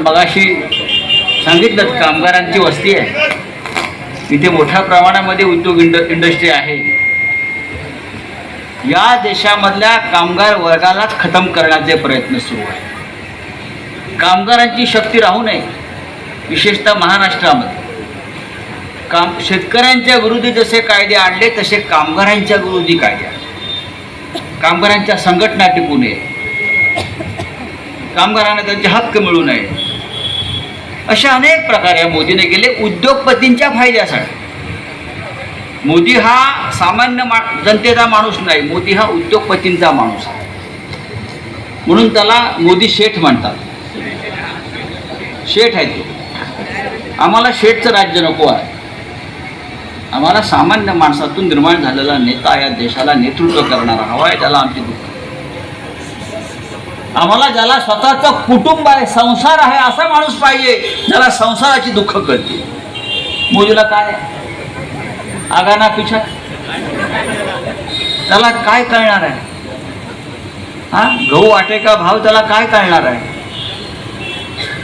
आपण मगाशी सांगितलं कामगारांची वस्ती आहे. तिथे मोठ्या प्रमाणामध्ये उद्योग इंड इंडस्ट्री आहे. या देशामधल्या कामगार वर्गाला खतम करण्याचे प्रयत्न सुरू आहे कामगारांची शक्ती राहू नये विशेषतः महाराष्ट्रामध्ये. काम शेतकऱ्यांच्या विरोधी जसे कायदे आणले तसे कामगारांच्या विरोधी कायदे आणले. कामगारांच्या संघटना टिकू नये. कामगारांना त्यांचे हक्क मिळू नये. अशा अनेक प्रकारे मोदीने केले उद्योगपतींच्या फायद्यासाठी. मोदी हा सामान्य मा जनतेचा माणूस नाही. मोदी हा उद्योगपतींचा माणूस आहे. म्हणून त्याला मोदी शेठ म्हणतात. शेठ आहे तो. आम्हाला शेठचं राज्य नको आहे. आम्हाला सामान्य माणसातून निर्माण झालेला नेता या देशाला नेतृत्व करणारा हवा आहे. त्याला आमची दुःख आम्हाला ज्याला स्वतःचं कुटुंब आहे संसार आहे असा माणूस पाहिजे ज्याला संसाराची दुःख कळते. मुलीला काय? आगाना पिछा त्याला काय कळणार आहे? हा? गहू वाटेका भाव त्याला काय कळणार आहे?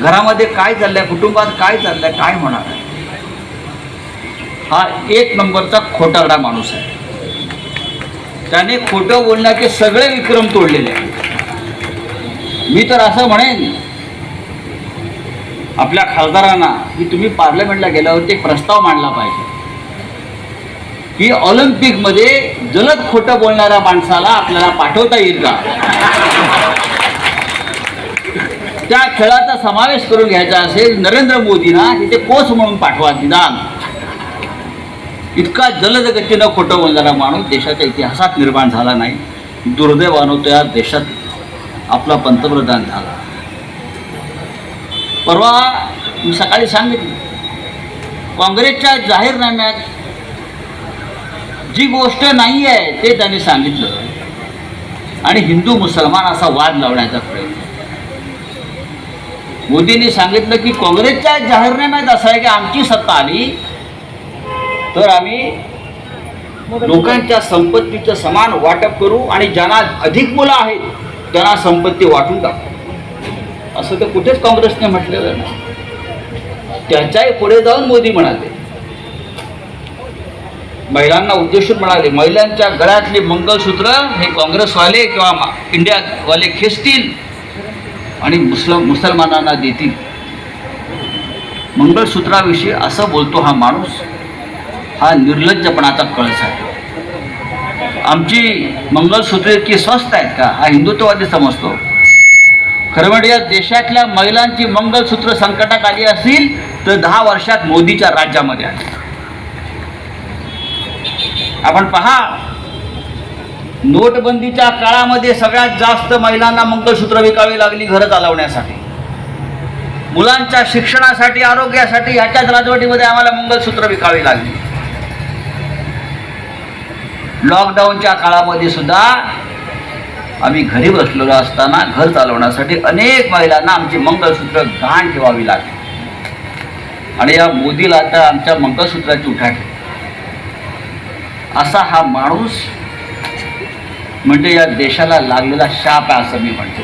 घरामध्ये काय चाललंय कुटुंबात काय चाललंय काय होणार आहे? हा एक नंबरचा खोटारडा माणूस आहे. त्याने खोटं बोलण्याचे सगळे विक्रम तोडलेले आहेत. मी तर असं म्हणेन आपल्या खासदारांना की तुम्ही पार्लमेंटला गेल्यावरती एक प्रस्ताव मांडला पाहिजे. की ऑलिम्पिकमध्ये जलद खोटं बोलणाऱ्या माणसाला आपल्याला पाठवता येईल का? त्या खेळाचा समावेश करून घ्यायचा असेल नरेंद्र मोदींना तिथे कोच म्हणून पाठवा निदान. इतका जलद गतीनं खोटं बोलणारा माणूस देशाच्या इतिहासात निर्माण झाला नाही. दुर्दैवानं त्या या देशात आपला पंतप्रधान झाला. परवा मी सकाळी सांगितलं काँग्रेसच्या जाहीरनाम्यात जी गोष्ट नाही आहे ते त्यांनी सांगितलं. आणि हिंदू मुसलमान असा वाद लावण्याचा प्रयत्न. मोदींनी सांगितलं की काँग्रेसच्या जाहीरनाम्यात असं आहे की आमची सत्ता आली तर आम्ही लोकांच्या संपत्तीचं समान वाटप करू आणि ज्यांना अधिक मुलं आहेत त्यांना संपत्ती वाटून टाकू. असं तर कुठेच काँग्रेसने म्हटलेलं नाही. त्याच्याही पुढे जाऊन मोदी म्हणाले. महिलांना उद्देशून म्हणाले महिलांच्या गळ्यातली मंगलसूत्र हे काँग्रेसवाले किंवा इंडियावाले खेचतील आणि मुसल मुसलमानांना देतील. मंगळसूत्राविषयी असं बोलतो हा माणूस हा निर्लज्जपणाचा कळस आहे आमची मंगळसूत्रे इतकी स्वस्त आहेत का? हा हिंदुत्ववादी समजतो. खरं म्हणजे या देशातल्या महिलांची मंगळसूत्र संकटात आली असतील तर दहा वर्षात मोदीच्या राज्यामध्ये आली. आपण पहा नोटबंदीच्या काळामध्ये सगळ्यात जास्त महिलांना मंगळसूत्र विकावी लागली घरं चालवण्यासाठी. मुलांच्या शिक्षणासाठी आरोग्यासाठी ह्याच्याच राजवटीमध्ये आम्हाला मंगळसूत्र विकावी लागली. लॉकडाऊनच्या काळामध्ये सुद्धा आम्ही घरी बसलेलो असताना घर चालवण्यासाठी अनेक महिलांना आमची मंगळसूत्र गहाण ठेवावी लागली. आणि या मोदीला आता आमच्या मंगळसूत्राची उठाठी असा हा माणूस म्हणजे या देशाला लागलेला शाप आहे असं मी म्हणतो.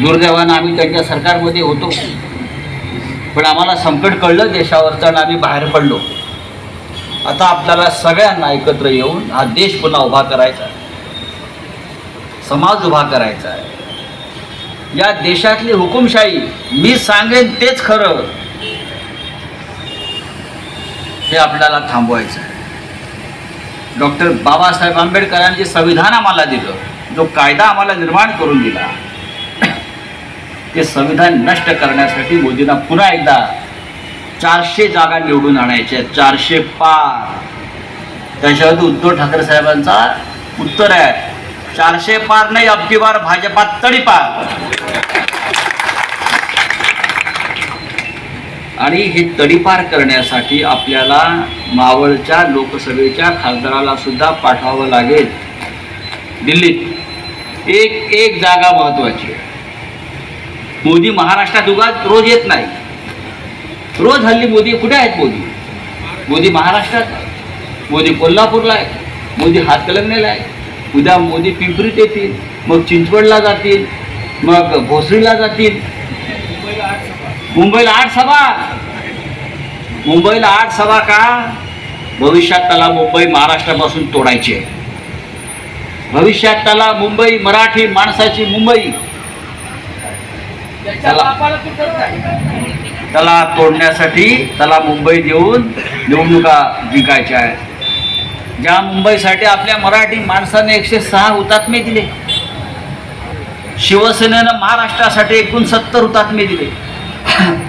दुर्दैवानं आम्ही त्यांच्या सरकारमध्ये होतो. पण आम्हाला संकट कळलं देशावरचं आणि आम्ही बाहेर पडलो. आता आपल्याला सगळ्यांना एकत्र येऊन हा देश पुन्हा उभा करायचा आहे. समाज उभा करायचा आहे. या देशातली हुकुमशाही मी सांगेन तेच खरं. हे आपल्याला थांबवायचं आहे. डॉक्टर बाबासाहेब आंबेडकरांनी जे संविधान आम्हाला दिलं जो कायदा आम्हाला निर्माण करून दिला ते संविधान नष्ट करण्यासाठी मोदींना पुन्हा एकदा चारशे जागा निवडून आणायच्या चारशे पार. त्याच्यावरती उद्धव ठाकरे साहेबांचा उत्तर आहे. चारशे पार नाही अबकी बार भाजपात तडी पार. आणि हे तडीपार करण्यासाठी आपल्याला मावळच्या लोकसभेच्या खासदाराला सुद्धा पाठवावं लागेल. दिल्लीत एक एक जागा महत्वाची मोदी महाराष्ट्रात उगाच रोज येत नाही. रोज हल्ली मोदी कुठे आहेत मोदी? मोदी महाराष्ट्रात. मोदी कोल्हापूरला आहे. मोदी हातकलंगणेला आहे. उद्या मोदी पिंपरीत येतील मग चिंचवडला जातील मग भोसरीला जातील. मुंबईला आठ सभा. मुंबईला आठ सभा का? भविष्यात त्याला मुंबई महाराष्ट्रापासून तोडायची आहे. भविष्यात त्याला मुंबई मराठी माणसाची मुंबई. त्याला तोडण्यासाठी त्याला मुंबई देऊन निवडणुका जिंकायच्या आहेत. ज्या मुंबईसाठी आपल्या मराठी माणसाने एकशे सहा हुतात्मे दिले. शिवसेनेनं महाराष्ट्रासाठी एकूण सत्तर हुतात्मे दिले.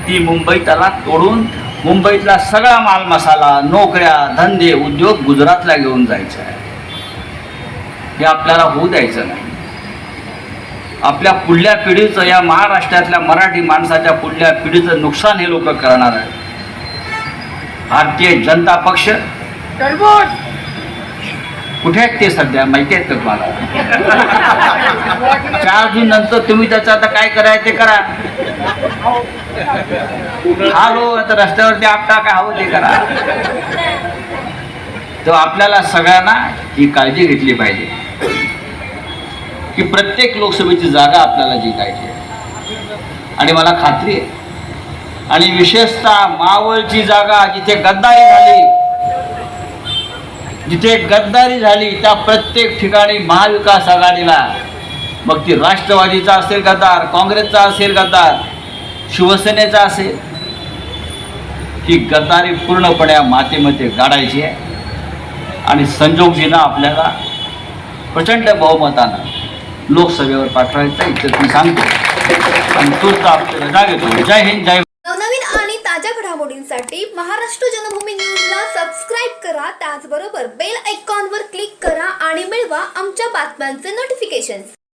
ती मुंबई त्याला तोडून मुंबईतला सगळा माल मसाला नोकऱ्या धंदे उद्योग गुजरातला घेऊन जायचं आहे. हे आपल्याला होऊ द्यायचं नाही. आपल्या पुढल्या पिढीचं या महाराष्ट्रातल्या मराठी माणसाच्या पुढल्या पिढीचं नुकसान हे लोक करणार आहेत. भारतीय जनता पक्ष कुठे आहेत ते सध्या? माहिती आहेत का तुम्हाला? चार जून नंतर तुम्ही त्याचं आता काय करायचं ते करा. हालो आता रस्त्यावरती आपटा काय हवं ते करा. तर आपल्याला सगळ्यांना ही काळजी घेतली पाहिजे. की प्रत्येक लोकसभेची जागा आपल्याला जिंकायची आहे. आणि मला खात्री आहे. आणि विशेषतः मावळची जागा जिथे गद्दारी झाली जिथे गद्दारी झाली त्या प्रत्येक ठिकाणी महाविकास आघाडीला मग ती राष्ट्रवादीचा असेल गद्दार काँग्रेसचा असेल गद्दार शिवसेनेचा असेल ही गद्दारी पूर्णपणे या मातेमध्ये गाडायची आहे. आणि संजोगजीनं आपल्याला प्रचंड बहुमतानं लोकसभेवर पाठवायचा इथं मी सांगतो. आणि तोच आपल्याला जाग येतो. जय हिंद जय नवनवीन आणि ताज्या घडामोडींसाठी महाराष्ट्र जनभूमी न्यूजला सबस्क्राईब करा. त्याचबरोबर बेल आयकॉनवर क्लिक करा आणि मिळवा आमच्या बातम्यांचे नोटिफिकेशन